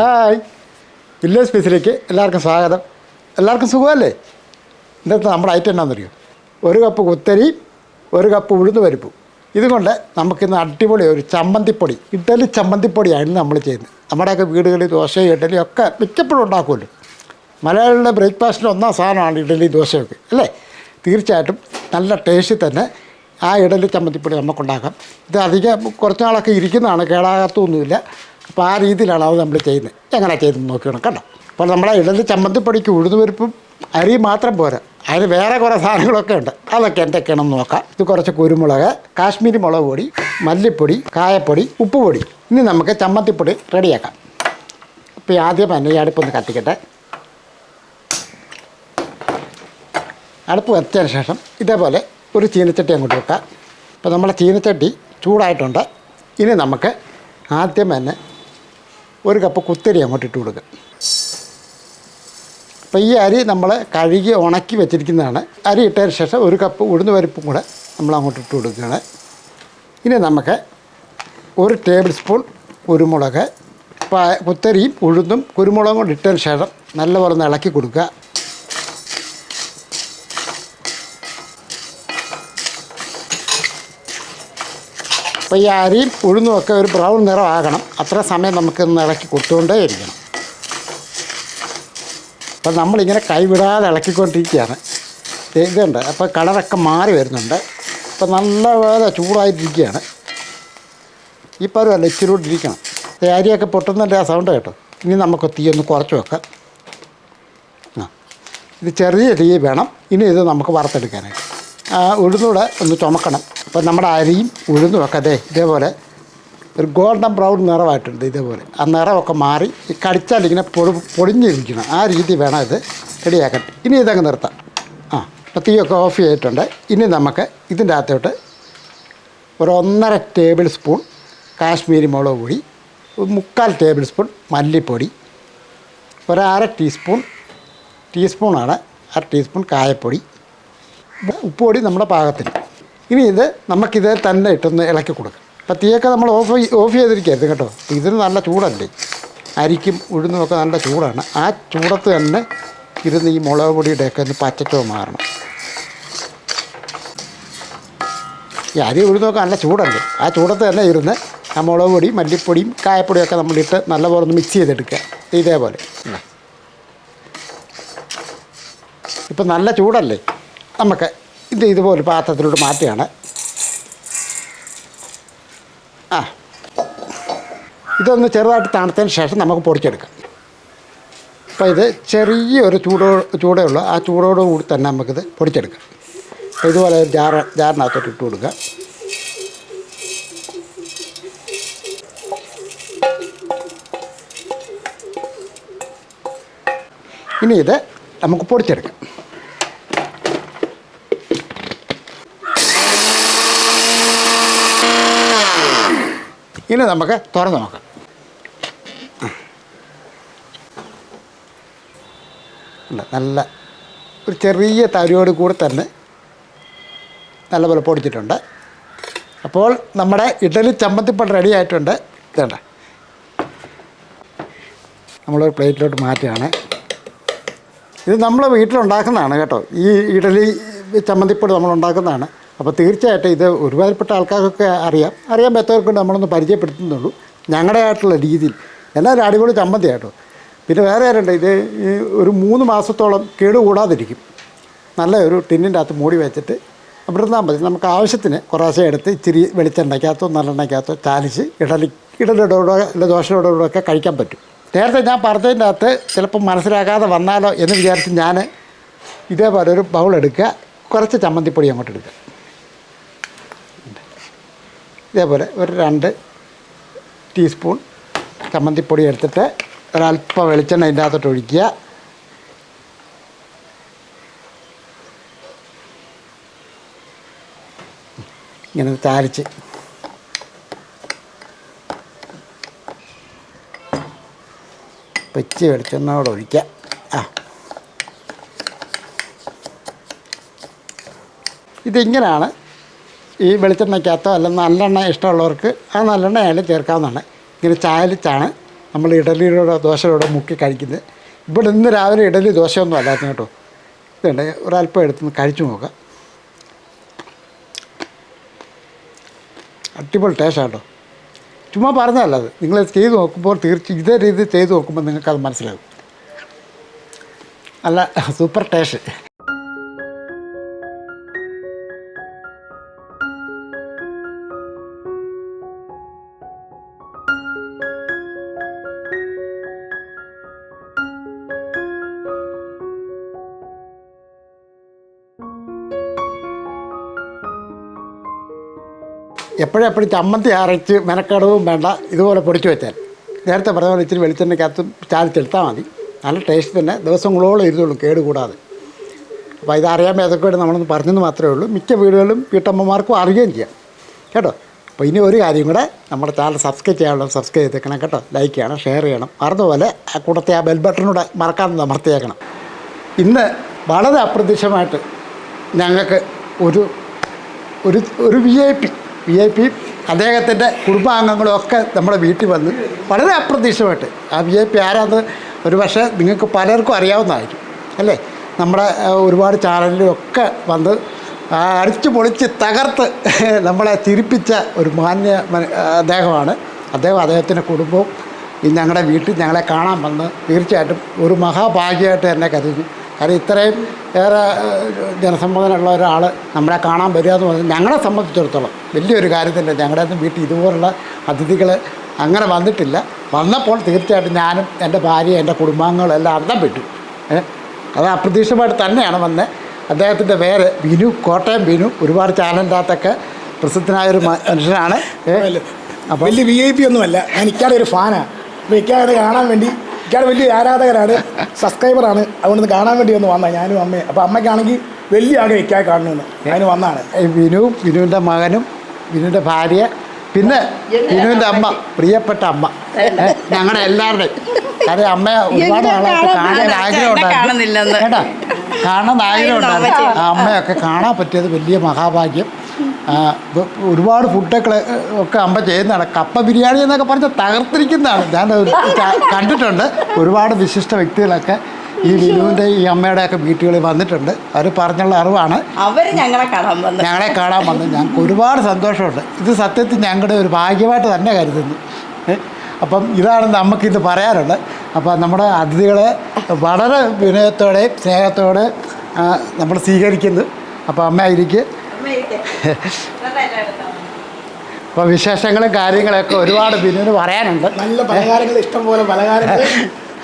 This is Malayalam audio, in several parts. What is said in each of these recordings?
ഹായ്. വില്ലേജ് സ്പെഷ്യലേക്ക് എല്ലാവർക്കും സ്വാഗതം. എല്ലാവർക്കും സുഖമല്ലേ? ഇന്നത്തെ നമ്മുടെ ഐറ്റം എന്നാണെന്നറിയോ ഒരു കപ്പ് കുത്തരി ഒരു കപ്പ് ഉഴുന്ന് പരിപ്പും ഇതുകൊണ്ട് നമുക്കിന്ന് അടിപൊളി ഒരു ചമ്മന്തിപ്പൊടി ഇഡലി ചമ്മന്തിപ്പൊടിയാണ് നമ്മൾ ചെയ്യുന്നത്. നമ്മുടെയൊക്കെ വീടുകളിൽ ദോശയും ഇഡലിയും ഒക്കെ മിക്കപ്പോഴും ഉണ്ടാക്കുമല്ലോ. മലയാളികളുടെ ബ്രേക്ക്ഫാസ്റ്റിന്റെ ഒന്നാം സാധനമാണ് ഇഡലി ദോശയൊക്കെ അല്ലേ? തീർച്ചയായിട്ടും നല്ല ടേസ്റ്റിൽ തന്നെ ആ ഇഡലി ചമ്മന്തിപ്പൊടി നമുക്കുണ്ടാക്കാം. ഇത് അധികം കുറച്ച് നാളൊക്കെ ഇരിക്കുന്നതാണ് കേടാകത്തൊന്നുമില്ല. അപ്പോൾ ആ രീതിയിലാണ് അത് നമ്മൾ ചെയ്യുന്നത്. എങ്ങനെ ചെയ്ത് നോക്കണം കണ്ടോ? അപ്പോൾ നമ്മളെ ഇടത് ചമ്മന്തിപ്പൊടിക്ക് ഉഴുതുപരിപ്പും അരി മാത്രം പോരാ. അതിന് വേറെ കുറേ സാധനങ്ങളൊക്കെ ഉണ്ട്. അതൊക്കെ എന്തൊക്കെയാണെന്ന് നോക്കാം. ഇത് കുറച്ച് കുരുമുളക് കാശ്മീരി മുളക് പൊടി മല്ലിപ്പൊടി കായപ്പൊടി ഉപ്പുപൊടി. ഇനി നമുക്ക് ചമ്മന്തിപ്പൊടി റെഡിയാക്കാം. അപ്പോൾ ആദ്യം തന്നെ ഈ അടുപ്പൊന്ന് കത്തിക്കട്ടെ. അടുപ്പ് കത്തിച്ചതിന് ശേഷം ഇതേപോലെ ഒരു ചീനച്ചട്ടി അങ്ങോട്ട് വെക്കാം. അപ്പോൾ നമ്മുടെ ചീനച്ചട്ടി ചൂടായിട്ടുണ്ട്. ഇനി നമുക്ക് ആദ്യം തന്നെ ഒരു കപ്പ് കുത്തരി അങ്ങോട്ട് ഇട്ട് കൊടുക്കുക. അപ്പോൾ ഈ അരി നമ്മൾ കഴുകി ഉണക്കി വെച്ചിരിക്കുന്നതാണ്. അരി ഇട്ടതിന് ശേഷം ഒരു കപ്പ് ഉഴുന്ന് പരിപ്പും കൂടെ നമ്മൾ അങ്ങോട്ട് ഇട്ട് കൊടുക്കുകയാണ്. ഇനി നമുക്ക് ഒരു ടേബിൾ സ്പൂൺ കുരുമുളക് കുത്തരിയും ഉഴുന്നും കുരുമുളകും കൂടി ഇട്ടതിന് ശേഷം നല്ലപോലെ ഇളക്കി കൊടുക്കുക. അപ്പോൾ ഈ അരിയും ഉഴുന്നുമൊക്കെ ഒരു ബ്രൗൺ നിറമാകണം. അത്ര സമയം നമുക്ക് ഇളക്കി കൊടുത്തുകൊണ്ടേ ഇരിക്കണം അപ്പം നമ്മളിങ്ങനെ കൈവിടാതെ ഇളക്കിക്കൊണ്ടിരിക്കുകയാണ്. ഇതുണ്ട് അപ്പോൾ കളറൊക്കെ മാറി വരുന്നുണ്ട്. അപ്പോൾ നല്ലപോലെ ചൂടായിട്ടിരിക്കുകയാണ്. ഈ പരുവല്ല ഈ അരിയൊക്കെ പൊട്ടുന്നതിന്റെ ആ സൗണ്ട് കേട്ടോ. ഇനി നമുക്ക് തീ ഒന്ന് കുറച്ച് വെക്കാം. ആ. ഇത് ചെറിയ തീ വേണം. ഇനി ഇത് നമുക്ക് വറുത്തെടുക്കാനായിട്ട്. ആ ഉഴുന്നൂടെ ഒന്ന് ചുമക്കണം. അപ്പോൾ നമ്മുടെ അരിയും ഉഴുന്നും ഒക്കെ അതെ ഇതേപോലെ ഒരു ഗോൾഡൻ ബ്രൗൺ നിറമായിട്ടുണ്ട് ഇതേപോലെ. ആ നിറമൊക്കെ മാറി ഈ കടിച്ചാൽ ഇങ്ങനെ പൊടി പൊടിഞ്ഞിരിക്കണം. ആ രീതി വേണം ഇത് റെഡിയാക്കാൻ. ഇനി ഇതങ്ങ് നിർത്താം. ആ അപ്പോൾ തീയൊക്കെ ഓഫ് ചെയ്തിട്ടുണ്ട്. ഇനി നമുക്ക് ഇതിന്റെ അകത്തോട്ട് ഒരു ഒന്നര ടേബിൾ സ്പൂൺ കാശ്മീരി മുളക് പൊടി മുക്കാൽ ടേബിൾ സ്പൂൺ മല്ലിപ്പൊടി ഒരു അര ടീസ്പൂൺ ടീസ്പൂണാണ് അര ടീസ്പൂൺ കായപ്പൊടി ഉപ്പുപൊടി നമ്മുടെ പാകത്തിന്. ഇനി ഇത് നമുക്കിത് തന്നെ ഇട്ടൊന്ന് ഇളക്കി കൊടുക്കാം. അപ്പോൾ തീയൊക്കെ നമ്മൾ ഓഫ് ഓഫ് ചെയ്തിരിക്കരുത് കേട്ടോ. ഇതിന് നല്ല ചൂടല്ലേ? അരിക്കും ഉഴുന്നുമൊക്കെ നല്ല ചൂടാണ്. ആ ചൂടത്ത് തന്നെ ഇരുന്ന് ഈ മുളക് പൊടിയുടെയൊക്കെ ഒന്ന് പച്ചറ്റോ മാറണം. ഈ അരി ഉഴുന്നൊക്കെ നല്ല ചൂടല്ലേ? ആ ചൂടത്ത് തന്നെ ഇരുന്ന് ആ മുളക് പൊടി മല്ലിപ്പൊടിയും കായപ്പൊടിയൊക്കെ നമ്മളിട്ട് നല്ലപോലെ ഒന്ന് മിക്സ് ചെയ്തെടുക്കുക. ഇതേപോലെ. ഇതാ. ഇപ്പം നല്ല ചൂടല്ലേ? നമുക്ക് ഇത് ഇതുപോലെ പാത്രത്തിലോട്ട് മാറ്റുകയാണ്. ആ. ഇതൊന്ന് ചെറുതായിട്ട് തണുത്തതിന് ശേഷം നമുക്ക് പൊടിച്ചെടുക്കാം. അപ്പോൾ ഇത് ചെറിയൊരു ചൂടോ ചൂടേ ഉള്ളൂ. ആ ചൂടോട് കൂടി തന്നെ നമുക്കിത് പൊടിച്ചെടുക്കാം. അപ്പോൾ ഇതുപോലെ ജാർ ജാറിനകത്തോട്ട് ഇട്ട് കൊടുക്കുക. ഇനി ഇത് നമുക്ക് പൊടിച്ചെടുക്കാം. ഇനി നമുക്ക് തുറന്ന് നോക്കാം. നല്ല ഒരു ചെറിയ തരിയോട് കൂടെ തന്നെ നല്ലപോലെ പൊടിച്ചിട്ടുണ്ട്. അപ്പോൾ നമ്മുടെ ഇഡലി ചമ്മന്തിപ്പണ്ട് റെഡി ആയിട്ടുണ്ട്. ഇതേണ്ട. നമ്മളൊരു പ്ലേറ്റിലോട്ട് മാറ്റുകയാണ്. ഇത് നമ്മൾ വീട്ടിലുണ്ടാക്കുന്നതാണ് കേട്ടോ. ഈ ഇഡലി ചമ്മന്തിപ്പൊടി നമ്മൾ ഉണ്ടാക്കുന്നതാണ് അപ്പോൾ തീർച്ചയായിട്ടും ഇത് ഒരുപാട്പ്പെട്ട ആൾക്കാർക്കൊക്കെ അറിയാം. അറിയാൻ പറ്റാത്തവർക്ക് നമ്മളൊന്ന് പരിചയപ്പെടുത്തുന്നുള്ളൂ. ഞങ്ങളുടെ ആയിട്ടുള്ള രീതിയിൽ എന്നാലും അടിപൊളി ചമ്മന്തി കേട്ടോ പിന്നെ വേറെ ആരുണ്ട്? ഇത് ഒരു മൂന്ന് മാസത്തോളം കേടുകൂടാതിരിക്കും. നല്ല ഒരു ടിന്നിന്റെ അകത്ത് മൂടി വെച്ചിട്ട് അവിടെ ഇരുന്നാൽ മതി. നമുക്ക് ആവശ്യത്തിന് കുറേശ്ശെ എടുത്ത് ഇച്ചിരി വെളിച്ചെണ്ണയ്ക്കകത്തോ നല്ലെണ്ണയ്ക്കകത്തോ ചാലിച്ച് ഇടലി ഇടലിടോടോ അല്ല ദോശയുടെ കഴിക്കാൻ പറ്റും. നേരത്തെ ഞാൻ പറഞ്ഞതിന്റെ അകത്ത് ചിലപ്പോൾ മനസ്സിലാകാതെ വന്നാലോ എന്ന് വിചാരിച്ച് ഞാൻ ഇതേപോലെ ഒരു ബൗൾ എടുക്കുക. കുറച്ച് ചമ്മന്തിപ്പൊടി അങ്ങോട്ട് എടുക്കുക. ഇതേപോലെ ഒരു രണ്ട് ടീസ്പൂൺ ചമ്മന്തിപ്പൊടി എടുത്തിട്ട് ഒരല്പം വെളിച്ചെണ്ണ ഇതിന്റെ അകത്തോട്ട് ഒഴിക്കുക. ഇങ്ങനെ ചാലിച്ച് പെച്ച് വെളിച്ചെണ്ണയോടെ ഒഴിക്കുക. ആ. ഇതിങ്ങനെയാണ് ഈ വെളിച്ചെണ്ണയ്ക്കകത്തോ അല്ല നല്ലെണ്ണ ഇഷ്ടമുള്ളവർക്ക് ആ നല്ലെണ്ണ ആയാലും ചേർക്കാവുന്നതാണ്. ഇങ്ങനെ ചാലിച്ചാണ് നമ്മൾ ഇഡലിയുടെ ദോശയോടെ മുക്കി കഴിക്കുന്നത്. ഇവിടെ ഇന്ന് രാവിലെ ഇഡലി ദോശയൊന്നും അല്ലായിരുന്നു കേട്ടോ. ഇതുണ്ട് ഒരല്പം എടുത്തുനിന്ന് കഴിച്ചു നോക്കാം. അടിപൊളി ടേസ്റ്റാണ് കേട്ടോ. ചുമ്മാ പറഞ്ഞതല്ല അത്. നിങ്ങൾ ചെയ്ത് നോക്കുമ്പോൾ തീർച്ച ഇതേ രീതിയിൽ ചെയ്ത് നോക്കുമ്പോൾ നിങ്ങൾക്കത് മനസ്സിലാകും. നല്ല സൂപ്പർ ടേസ്റ്റ്. എപ്പോഴെപ്പോഴും ചമ്മന്തി അരച്ച് മെനക്കടവും വേണ്ട ഇതുപോലെ പൊടിച്ച് വെച്ചാൽ. നേരത്തെ പറഞ്ഞ പോലെ ഇച്ചിരി വെളിച്ചെണ്ണയ്ക്കകത്ത് ചാലിച്ചെടുത്താൽ മതി. നല്ല ടേസ്റ്റ് തന്നെ ദിവസങ്ങളോളം ഇരുന്നുള്ളൂ കേട് കൂടാതെ. അപ്പോൾ ഇതറിയാൻ ഏതൊക്കെ നമ്മളൊന്ന് പറഞ്ഞെന്ന് മാത്രമേ ഉള്ളൂ. മിക്ക വീടുകളിലും വീട്ടമ്മമാർക്കും അറിയുകയും ചെയ്യാം. കേട്ടോ? അപ്പോൾ ഇനി ഒരു കാര്യം കൂടെ നമ്മുടെ ചാനൽ സബ്സ്ക്രൈബ് ചെയ്യാനുള്ള സബ്സ്ക്രൈബ് ചെയ്തേക്കണം. കേട്ടോ? ലൈക്ക് ചെയ്യണം ഷെയർ ചെയ്യണം. മറന്നുപോലെ ആ കൂട്ടത്തെ ആ ബെൽ ബട്ടണൂടെ മറക്കാതെ അമർത്തിയേക്കണം. ഇന്ന് വളരെ അപ്രതീക്ഷിതമായിട്ട് ഞങ്ങൾക്ക് ഒരു ഒരു ഒരു V I P V I P അദ്ദേഹത്തിന്റെ കുടുംബാംഗങ്ങളും ഒക്കെ നമ്മുടെ വീട്ടിൽ വന്ന് വളരെ അപ്രതീക്ഷിതമായിട്ട് ആ വി ഐ പി ആരാന്ന് ഒരു പക്ഷേ നിങ്ങൾക്ക് പലർക്കും അറിയാവുന്നതായിരിക്കും അല്ലേ? നമ്മുടെ ഒരുപാട് ചാനലിലും ഒക്കെ വന്ന് അടിച്ചു പൊളിച്ച് തകർത്ത് നമ്മളെ തിരിപ്പിച്ച ഒരു മാന്യ അദ്ദേഹമാണ്. അദ്ദേഹം അദ്ദേഹത്തിന്റെ കുടുംബവും ഞങ്ങളുടെ വീട്ടിൽ ഞങ്ങളെ കാണാൻ വന്ന് തീർച്ചയായിട്ടും ഒരു മഹാഭാഗ്യമായിട്ട് എന്നെ കരുതുന്നു കാരണം ഇത്രയും ഏറെ ജനസമ്മതനുള്ള ഒരാൾ നമ്മളെ കാണാൻ വരിക എന്ന് പറഞ്ഞാൽ ഞങ്ങളെ സംബന്ധിച്ചിടത്തോളം വലിയൊരു കാര്യം തന്നെ ഞങ്ങളുടെ ഒന്നും വീട്ടിൽ ഇതുപോലുള്ള അതിഥികൾ അങ്ങനെ വന്നിട്ടില്ല. വന്നപ്പോൾ തീർച്ചയായിട്ടും ഞാനും എന്റെ ഭാര്യ എന്റെ കുടുംബാംഗങ്ങളും എല്ലാം അന്തം വിട്ടു. അത് അപ്രതീക്ഷിതമായിട്ട് തന്നെയാണ് വന്നത് അദ്ദേഹത്തിന്റെ പേര് ബിനു കോട്ടയം ബിനു ഒരുപാട് ചാനലിനകത്തൊക്കെ പ്രസിദ്ധനായൊരു മനുഷ്യനാണ്. അപ്പോൾ വലിയ വി ഐ പി ഒന്നുമല്ല. ഞാൻ ഇക്കാടെ ഒരു ഫാനാണ് അപ്പോൾ ഇക്കാടെ കാണാൻ വേണ്ടി ഇക്കാടെ വലിയ ആരാധകരാണ് സബ്സ്ക്രൈബറാണ് അതുകൊണ്ട് കാണാൻ വേണ്ടി ഒന്ന് വന്നാൽ ഞാനും അമ്മയും. അപ്പോൾ അമ്മയ്ക്കാണെങ്കിൽ വലിയ ആഗ്രഹം ഇക്കാതെ കാണണമെന്ന്. അതിന് വന്നാണ് വിനുവും വിനുവിന്റെ മകനും വിനുവിന്റെ ഭാര്യ പിന്നെ വിനുവിന്റെ അമ്മ പ്രിയപ്പെട്ട അമ്മ. ഞങ്ങളുടെ എല്ലാവരുടെയും. അതെ അമ്മ ഒരുപാട് നാളായിട്ട് കാണാൻ ആഗ്രഹം കാണുന്നില്ലെന്ന്. കേട്ടോ? കാണാൻ ആഗ്രഹം ഉണ്ടായിരുന്നു. ആ അമ്മയൊക്കെ കാണാൻ പറ്റിയത് വലിയ മഹാഭാഗ്യം. ഒരുപാട് ഫുഡൊക്കെ ഒക്കെ അമ്മ ചെയ്യുന്നതാണ്. കപ്പ ബിരിയാണി എന്നൊക്കെ പറഞ്ഞാൽ തകർത്തിരിക്കുന്നതാണ്. ഞാൻ കണ്ടിട്ടുണ്ട്. ഒരുപാട് വിശിഷ്ട വ്യക്തികളൊക്കെ ഈ ബിനുവിന്റെ ഈ അമ്മയുടെ ഒക്കെ വീട്ടുകളിൽ വന്നിട്ടുണ്ട്. അവർ പറഞ്ഞുള്ള അറിവാണ്. അവർ ഞങ്ങളെ കാണാൻ വന്നു ഞങ്ങളെ കാണാൻ വന്നു ഞങ്ങൾക്ക് ഒരുപാട് സന്തോഷമുണ്ട്. ഇത് സത്യത്തിൽ ഞങ്ങളുടെ ഒരു ഭാഗ്യമായിട്ട് തന്നെ കരുതുന്നു. അപ്പം ഇതാണ് നമുക്കിത് പറയാനുള്ളത്. അപ്പം നമ്മുടെ അതിഥികളെ വളരെ വിനയത്തോടെയും സ്നേഹത്തോടെ നമ്മൾ സ്വീകരിക്കുന്നു. അപ്പോൾ അമ്മ ആയിരിക്കും അപ്പോൾ വിശേഷങ്ങളും കാര്യങ്ങളൊക്കെ ഒരുപാട് ബിനുവിന് പറയാനുണ്ട്. നല്ല പലഹാരങ്ങൾ ഇഷ്ടം പോലെ പലഹാരങ്ങൾ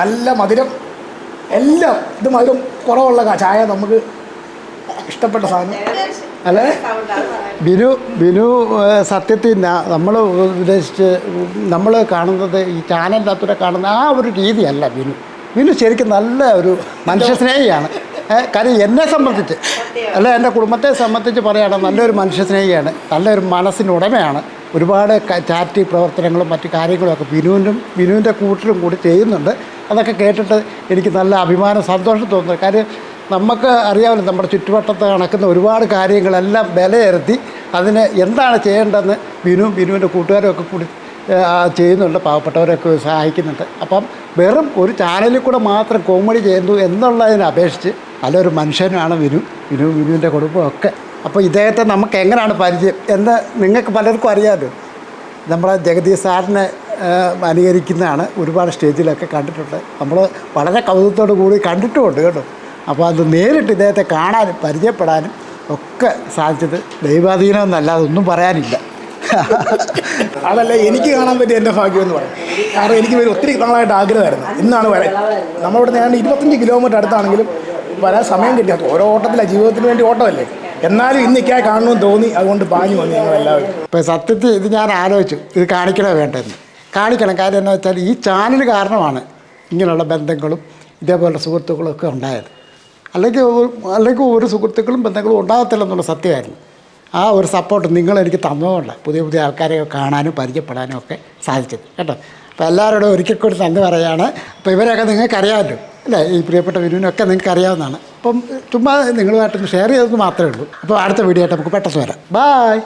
നല്ല മധുരം എല്ലാം ഇത് മധുരം കുറവുള്ള ചായ നമുക്ക് ഇഷ്ടപ്പെട്ട സാധനം. അല്ലേ? ബിനു ബിനു സത്യത്തിൽ നമ്മൾ ഉദ്ദേശിച്ച് നമ്മൾ കാണുന്നത് ഈ ചാനലിനകത്തൂടെ കാണുന്ന ആ ഒരു രീതിയല്ല ബിനു. ബിനു ശരിക്കും നല്ല ഒരു മനുഷ്യസ്നേഹിയാണ്. കാര്യം എന്നെ സംബന്ധിച്ച് അല്ല എന്റെ കുടുംബത്തെ സംബന്ധിച്ച് പറയുകയാണ് നല്ലൊരു മനുഷ്യസ്നേഹിയാണ് നല്ലൊരു മനസ്സിന് ഉടമയാണ്. ഒരുപാട് ചാരിറ്റി പ്രവർത്തനങ്ങളും മറ്റു കാര്യങ്ങളും ഒക്കെ ബിനുവിനും ബിനുവിന്റെ കൂട്ടിലും കൂടി ചെയ്യുന്നുണ്ട്. അതൊക്കെ കേട്ടിട്ട് എനിക്ക് നല്ല അഭിമാനം സന്തോഷം തോന്നുന്നു. കാര്യം നമുക്ക് അറിയാമല്ലോ നമ്മുടെ ചുറ്റുവട്ടത്ത് നടക്കുന്ന ഒരുപാട് കാര്യങ്ങളെല്ലാം വിലയിരുത്തി അതിന് എന്താണ് ചെയ്യേണ്ടതെന്ന് ബിനു ബിനുവിന്റെ കൂട്ടുകാരും ഒക്കെ കൂടി ചെയ്യുന്നുണ്ട്. പാവപ്പെട്ടവരൊക്കെ സഹായിക്കുന്നുണ്ട്. അപ്പം വെറും ഒരു ചാനലിൽ കൂടെ മാത്രം കോമഡി ചെയ്യുന്നു എന്നുള്ളതിനെ അപേക്ഷിച്ച് നല്ലൊരു മനുഷ്യനാണ് വിനു. വിനു വിനുവിന്റെ കുടുംബമൊക്കെ. അപ്പോൾ ഇദ്ദേഹത്തെ നമുക്ക് എങ്ങനെയാണ് പരിചയം എന്ന് നിങ്ങൾക്ക് പലർക്കും അറിയാമല്ലോ. നമ്മളെ ജഗദീഷ് സാറിനെ അനുകരിക്കുന്നതാണ് ഒരുപാട് സ്റ്റേജിലൊക്കെ കണ്ടിട്ടുണ്ട്. നമ്മൾ വളരെ കൗതുകത്തോടു കൂടി കണ്ടിട്ടുമുണ്ട് കേട്ടോ. അപ്പോൾ അത് നേരിട്ട് ഇദ്ദേഹത്തെ കാണാനും പരിചയപ്പെടാനും ഒക്കെ സാധിച്ചത് ദൈവാധീനം ഒന്നും പറയാനില്ല. അതല്ല എനിക്ക് കാണാൻ പറ്റിയ എന്റെ ഭാഗ്യം എന്ന് പറയും. കാരണം എനിക്ക് ഒരു ഒത്തിരി നാളായിട്ട് ആഗ്രഹമായിരുന്നു. ഇന്നാണ് വരാൻ നമ്മളിവിടെ ഞാൻ ഇരുപത്തഞ്ച് കിലോമീറ്റർ അടുത്താണെങ്കിലും വരാൻ സമയം കിട്ടിയത് ഓരോ ഓട്ടത്തിലാണ് ജീവിതത്തിന് വേണ്ടി ഓട്ടമല്ലേ? എന്നാലും ഇന്ന് ഇക്കായി കാണണമെന്ന് തോന്നി അതുകൊണ്ട് പാഞ്ഞു വന്നു ഞങ്ങൾ എല്ലാവരും. ഇപ്പോൾ സത്യത്തിൽ ഇത് ഞാൻ ആലോചിച്ചു ഇത് കാണിക്കണേ വേണ്ടെന്ന്. കാണിക്കണം. കാര്യം എന്താ വെച്ചാൽ ഈ ചാനൽ കാരണമാണ് ഇങ്ങനെയുള്ള ബന്ധങ്ങളും ഇതേപോലെ സുഹൃത്തുക്കളും ഒക്കെ ഉണ്ടായത്. അല്ലെങ്കിൽ അല്ലെങ്കിൽ ഒരു സുഹൃത്തുക്കളും ബന്ധങ്ങളും ഉണ്ടാകത്തില്ലെന്നുള്ള സത്യമായിരുന്നു. ആ ഒരു സപ്പോർട്ട് നിങ്ങൾ എനിക്ക് തന്നതുകൊണ്ട് പുതിയ പുതിയ ആൾക്കാരെ കാണാനും പരിചയപ്പെടാനും ഒക്കെ സാധിച്ചത് കേട്ടോ? അപ്പോൾ എല്ലാവരോടും ഒരിക്കൽ കൂടി നന്ദി പറയുകയാണ് അപ്പോൾ ഇവരെയൊക്കെ നിങ്ങൾക്ക് അറിയാമല്ലോ അല്ലേ? ഈ പ്രിയപ്പെട്ട വിനുവിനൊക്കെ നിങ്ങൾക്ക് അറിയാവുന്നതാണ് അപ്പം ചുമ്മാ നിങ്ങളുമായിട്ടൊന്ന് ഷെയർ ചെയ്തത് മാത്രമേ ഉള്ളൂ. അപ്പോൾ അടുത്ത വീഡിയോ ആയിട്ട് നമുക്ക് പെട്ടെന്ന് വരാം. ബായ്